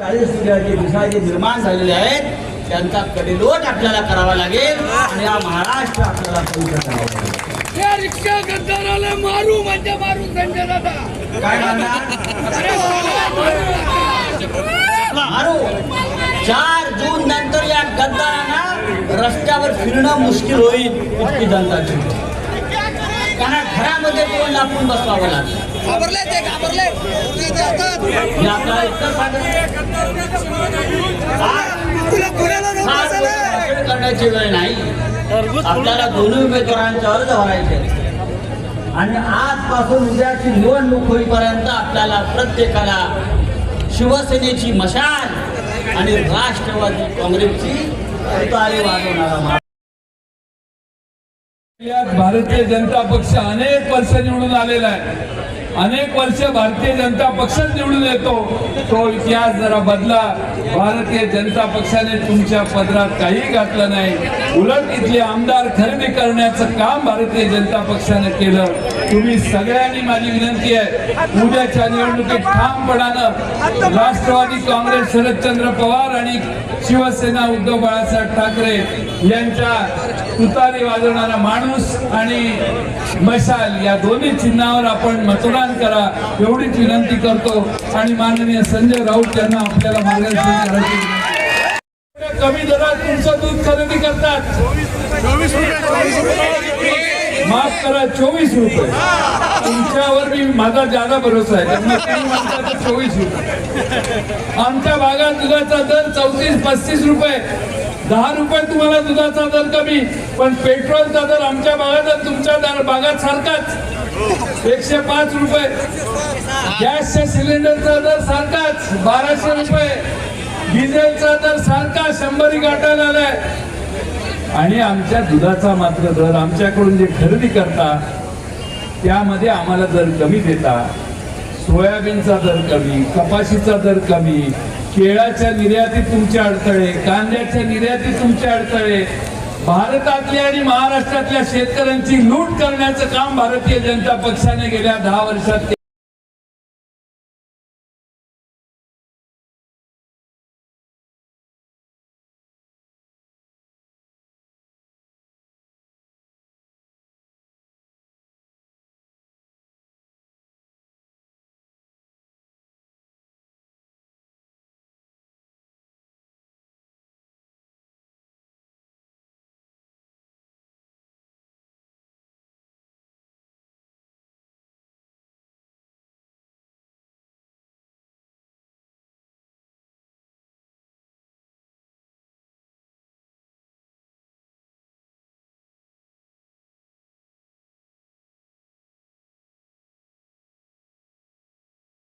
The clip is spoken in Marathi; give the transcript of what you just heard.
चाळीस जे दिशा जे निर्माण झालेले आहेत. त्यांचा कडेलोट आपल्याला करावा लागेल आणि हा महाराष्ट्र आपल्याला पवित्र करावा लागेल. या रिक्षा गद्दाराला मारू म्हणजे मारू संजय दादा. काय म्हणणार अरे मारू. मारो. चार जून नंतर या गद्दारांना रस्त्यावर फिरणं मुश्किल होईल इतकी जनताची त्यांना घरामध्ये कोण लापून बसवावं लागेल? घाबरले ते घाबरले तुला पुण्याला करण्याची वेळ नाही. आपल्याला दोन्ही उमेदवारांचे अर्ज भरायचे. आणि आजपासून उद्याची निवडणूक होईपर्यंत आपल्याला प्रत्येकाला शिवसेनेची मशाल आणि राष्ट्रवादी काँग्रेसची तुतारी वाजवणारा भारतीय जनता पक्ष अनेक वर्ष निवडून आलेला आहे. अनेक वर्ष भारतीय जनता पक्षच निवडून येतो. तो इतिहास जरा बदला. भारतीय जनता पक्षाने तुमच्या पदरात काही घातलं नाही. उलट इथले आमदार खरेदी करण्याचं काम भारतीय जनता पक्षाने केलं. तुम्ही सगळ्यांनी माझी विनंती आहे. उद्याच्या निवडणुकीत ठामपणानं राष्ट्रवादी काँग्रेस शरदचंद्र पवार आणि शिवसेना उद्धव बाळासाहेब ठाकरे यांच्या तुतारी वाजवणारा माणूस आणि मशाल या दोन्ही चिन्हावर आपण मतदान करा एवढीच विनंती करतो. आणि माननीय संजय राऊत यांना आपल्याला मार्गदर्शन करायची कमी दरात तुमचं दूध खरेदी करतात. माफ करा चोवीस रुपये. तुमच्यावर मी माझा जादा भरोसा आहे. चोवीस रुपये. आमच्या भागात दुधाचा दर चौतीस पस्तीस रुपये. दहा रुपये तुम्हाला दुधाचा दर कमी पण पेट्रोलचा दर आमच्या भागात तुमच्या दर भागात सारखाच. एकशे पाच रुपये. गॅसच्या सिलेंडरचा दर सारखाच बाराशे रुपये. डिझेलचा दर सारखा शंभरी गाठायला आलाय. आणि आमच्या दुधाचा मात्र दर आमच्याकडून जे खरेदी करता त्यामध्ये आम्हाला दर कमी देता. सोयाबीनचा दर कमी कपाशीचा दर कमी केळाच्या निर्यातीत तुमचे अडथळे कांद्याच्या निर्यातीत तुमचे अडथळे. भारतातल्या आणि महाराष्ट्रातल्या शेतकऱ्यांची लूट करण्याचं काम भारतीय जनता पक्षाने गेल्या दहा वर्षात